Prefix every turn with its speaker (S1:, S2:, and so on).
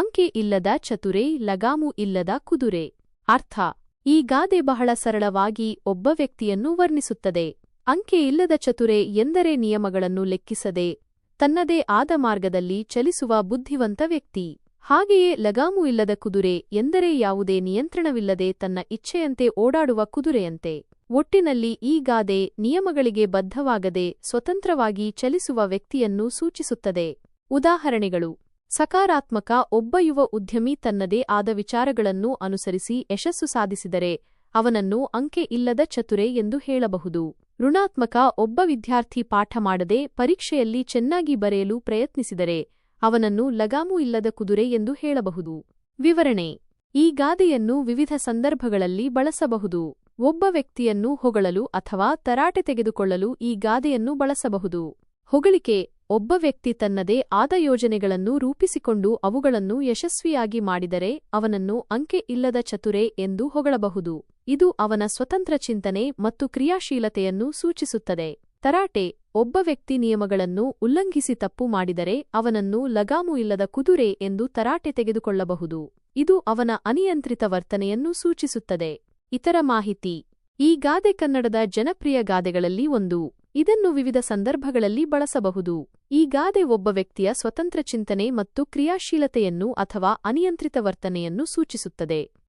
S1: ಅಂಕೆ ಇಲ್ಲದ ಚತುರೆ, ಲಗಾಮು ಇಲ್ಲದ ಕುದುರೆ. ಅರ್ಥ. ಈ ಗಾದೆ ಬಹಳ ಸರಳವಾಗಿ ಒಬ್ಬ ವ್ಯಕ್ತಿಯನ್ನು ವರ್ಣಿಸುತ್ತದೆ. ಅಂಕೆ ಇಲ್ಲದ ಚತುರೆ ಎಂದರೆ ನಿಯಮಗಳನ್ನು ಲೆಕ್ಕಿಸದೆ, ತನ್ನದೇ ಆದ ಮಾರ್ಗದಲ್ಲಿ ಚಲಿಸುವ ಬುದ್ಧಿವಂತ ವ್ಯಕ್ತಿ. ಹಾಗೆಯೇ ಲಗಾಮು ಇಲ್ಲದ ಕುದುರೆ ಎಂದರೆ ಯಾವುದೇ ನಿಯಂತ್ರಣವಿಲ್ಲದೆ ತನ್ನ ಇಚ್ಛೆಯಂತೆ ಓಡಾಡುವ ಕುದುರೆಯಂತೆ. ಒಟ್ಟಿನಲ್ಲಿ ಈ ಗಾದೆ ನಿಯಮಗಳಿಗೆ ಬದ್ಧವಾಗದೆ ಸ್ವತಂತ್ರವಾಗಿ ಚಲಿಸುವ ವ್ಯಕ್ತಿಯನ್ನು ಸೂಚಿಸುತ್ತದೆ. ಉದಾಹರಣೆಗಳು. ಸಕಾರಾತ್ಮಕ ಒಬ್ಬ ಯುವ ಉದ್ಯಮಿ ತನ್ನದೇ ಆದ ವಿಚಾರಗಳನ್ನು ಅನುಸರಿಸಿ ಯಶಸ್ಸು ಸಾಧಿಸಿದರೆ ಅವನನ್ನು ಅಂಕೆ ಇಲ್ಲದ ಚತುರೆ ಎಂದು ಹೇಳಬಹುದು. ಋಣಾತ್ಮಕ ಒಬ್ಬ ವಿದ್ಯಾರ್ಥಿ ಪಾಠ ಮಾಡದೆ ಪರೀಕ್ಷೆಯಲ್ಲಿ ಚೆನ್ನಾಗಿ ಬರೆಯಲು ಪ್ರಯತ್ನಿಸಿದರೆ ಅವನನ್ನು ಲಗಾಮು ಇಲ್ಲದ ಕುದುರೆ ಎಂದು ಹೇಳಬಹುದು. ವಿವರಣೆ. ಈ ಗಾದೆಯನ್ನು ವಿವಿಧ ಸಂದರ್ಭಗಳಲ್ಲಿ ಬಳಸಬಹುದು. ಒಬ್ಬ ವ್ಯಕ್ತಿಯನ್ನು ಹೊಗಳಲು ಅಥವಾ ತರಾಟೆ ತೆಗೆದುಕೊಳ್ಳಲು ಈ ಗಾದೆಯನ್ನು ಬಳಸಬಹುದು. ಹೊಗಳಿಕೆ. ಒಬ್ಬ ವ್ಯಕ್ತಿ ತನ್ನದೇ ಆದ ಯೋಜನೆಗಳನ್ನು ರೂಪಿಸಿಕೊಂಡು ಅವುಗಳನ್ನು ಯಶಸ್ವಿಯಾಗಿ ಮಾಡಿದರೆ ಅವನನ್ನು ಅಂಕೆ ಇಲ್ಲದ ಚತುರೆ ಎಂದು ಹೊಗಳಬಹುದು. ಇದು ಅವನ ಸ್ವತಂತ್ರ ಚಿಂತನೆ ಮತ್ತು ಕ್ರಿಯಾಶೀಲತೆಯನ್ನು ಸೂಚಿಸುತ್ತದೆ. ತರಾಟೆ, ಒಬ್ಬ ವ್ಯಕ್ತಿ ನಿಯಮಗಳನ್ನು ಉಲ್ಲಂಘಿಸಿ ತಪ್ಪು ಮಾಡಿದರೆ ಅವನನ್ನು ಲಗಾಮು ಇಲ್ಲದ ಕುದುರೆ ಎಂದು ತರಾಟೆ ತೆಗೆದುಕೊಳ್ಳಬಹುದು. ಇದು ಅವನ ಅನಿಯಂತ್ರಿತ ವರ್ತನೆಯನ್ನು ಸೂಚಿಸುತ್ತದೆ. ಇತರ ಮಾಹಿತಿ. ಈ ಗಾದೆ ಕನ್ನಡದ ಜನಪ್ರಿಯ ಗಾದೆಗಳಲ್ಲಿ ಒಂದು. ಇದನ್ನು ವಿವಿಧ ಸಂದರ್ಭಗಳಲ್ಲಿ ಬಳಸಬಹುದು. ಈ ಗಾದೆ ಒಬ್ಬ ವ್ಯಕ್ತಿಯ ಸ್ವತಂತ್ರ ಚಿಂತನೆ ಮತ್ತು ಕ್ರಿಯಾಶೀಲತೆಯನ್ನು ಅಥವಾ ಅನಿಯಂತ್ರಿತ ವರ್ತನೆಯನ್ನು ಸೂಚಿಸುತ್ತದೆ.